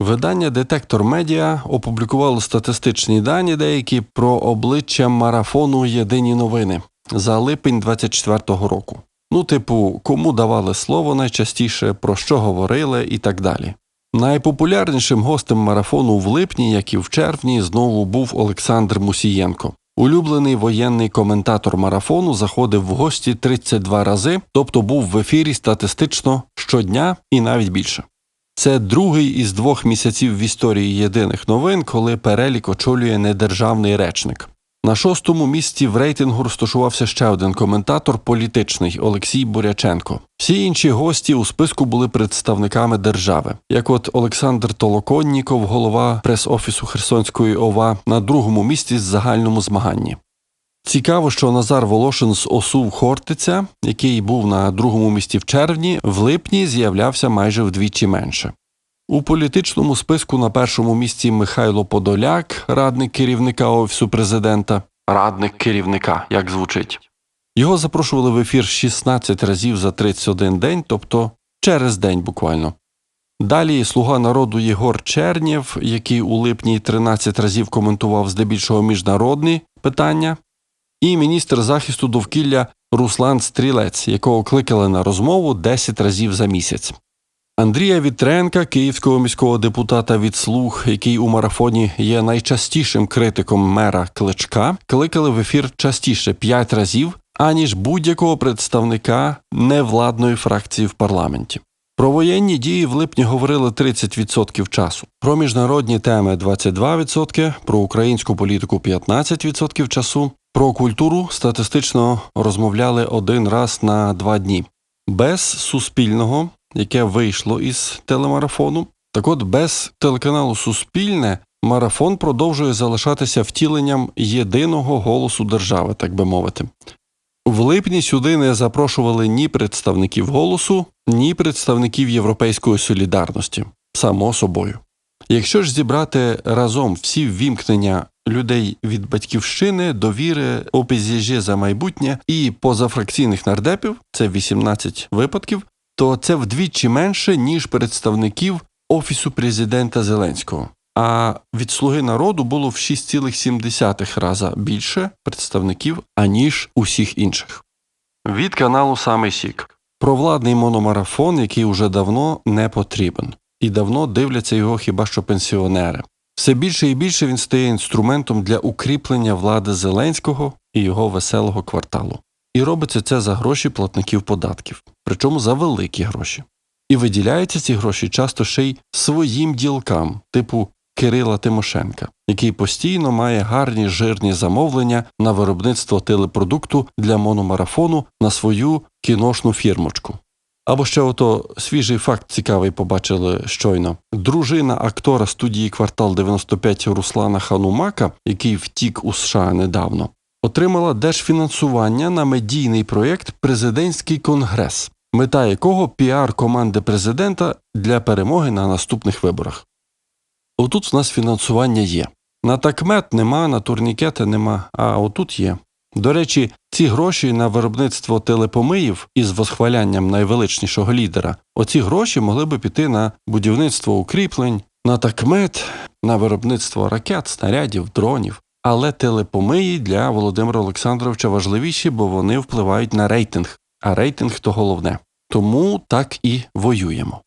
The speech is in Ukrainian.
Видання Детектор Медіа опублікувало статистичні дані деякі про обличчя марафону Єдині новини за липень 24-го року. Ну, типу, кому давали слово найчастіше, про що говорили і так далі. Найпопулярнішим гостем марафону в липні, як і в червні, знову був Олександр Мусієнко. Улюблений воєнний коментатор марафону заходив в гості 32 рази, тобто був в ефірі статистично щодня і навіть більше. Це другий із двох місяців в історії єдиних новин, коли перелік очолює недержавний речник. На шостому місці в рейтингу розташувався ще один коментатор політичний Олексій Буряченко. Всі інші гості у списку були представниками держави, як от Олександр Толоконніков, голова прес-офісу Херсонської ОВА, на другому місці з загальному змаганні. Цікаво, що Назар Волошин з ОСУ Хортиця, який був на другому місці в червні, в липні з'являвся майже вдвічі менше. У політичному списку на першому місці Михайло Подоляк, радник керівника Офісу президента, радник керівника, як звучить. Його запрошували в ефір 16 разів за 31 день, тобто через день буквально. Далі слуга народу Єгор Чернєв, який у липні 13 разів коментував здебільшого міжнародні питання, і міністр захисту довкілля Руслан Стрілець, якого кликали на розмову 10 разів за місяць. Андрія Вітренка, київського міського депутата від слуг, який у марафоні є найчастішим критиком мера Кличка, кликали в ефір частіше 5 разів, аніж будь-якого представника невладної фракції в парламенті. Про воєнні дії в липні говорили 30% часу, про міжнародні теми 22%, про українську політику 15% часу, про культуру статистично розмовляли один раз на два дні. Без суспільного, яке вийшло із телемарафону. Так от, без телеканалу Суспільне марафон продовжує залишатися втіленням єдиного голосу держави, так би мовити. В липні сюди не запрошували ні представників голосу, ні представників Європейської солідарності, само собою. Якщо ж зібрати разом всі ввімкнення людей від батьківщини, довіри, ОПЗЖ за майбутнє і позафракційних нардепів, це 18 випадків, то це вдвічі менше, ніж представників Офісу президента Зеленського. А від Слуги народу було в 6,7 раза більше представників, аніж усіх інших. Від каналу Самий Сік. Провладний мономарафон, який уже давно не потрібен, і давно дивляться його хіба що пенсіонери. Все більше і більше він стає інструментом для укріплення влади Зеленського і його веселого кварталу. І робиться це за гроші платників податків, причому за великі гроші. І виділяються ці гроші часто ще й своїм ділкам, типу Кирила Тимошенка, який постійно має гарні жирні замовлення на виробництво телепродукту для мономарафону на свою кіношну фірмочку. Або ще ото свіжий факт цікавий побачили щойно. Дружина актора студії Квартал 95 Руслана Ханумака, який втік у США недавно, отримала держфінансування на медійний проєкт Президентський конгрес, мета якого піар команди президента для перемоги на наступних виборах. Отут у нас фінансування є. На такмет нема, на турнікети нема, а отут є. До речі, ці гроші на виробництво телепомиїв із восхвалянням найвеличнішого лідера, оці гроші могли би піти на будівництво укріплень, на такмет, на виробництво ракет, снарядів, дронів. Але телепомиї для Володимира Олександровича важливіші, бо вони впливають на рейтинг, а рейтинг то головне. Тому так і воюємо.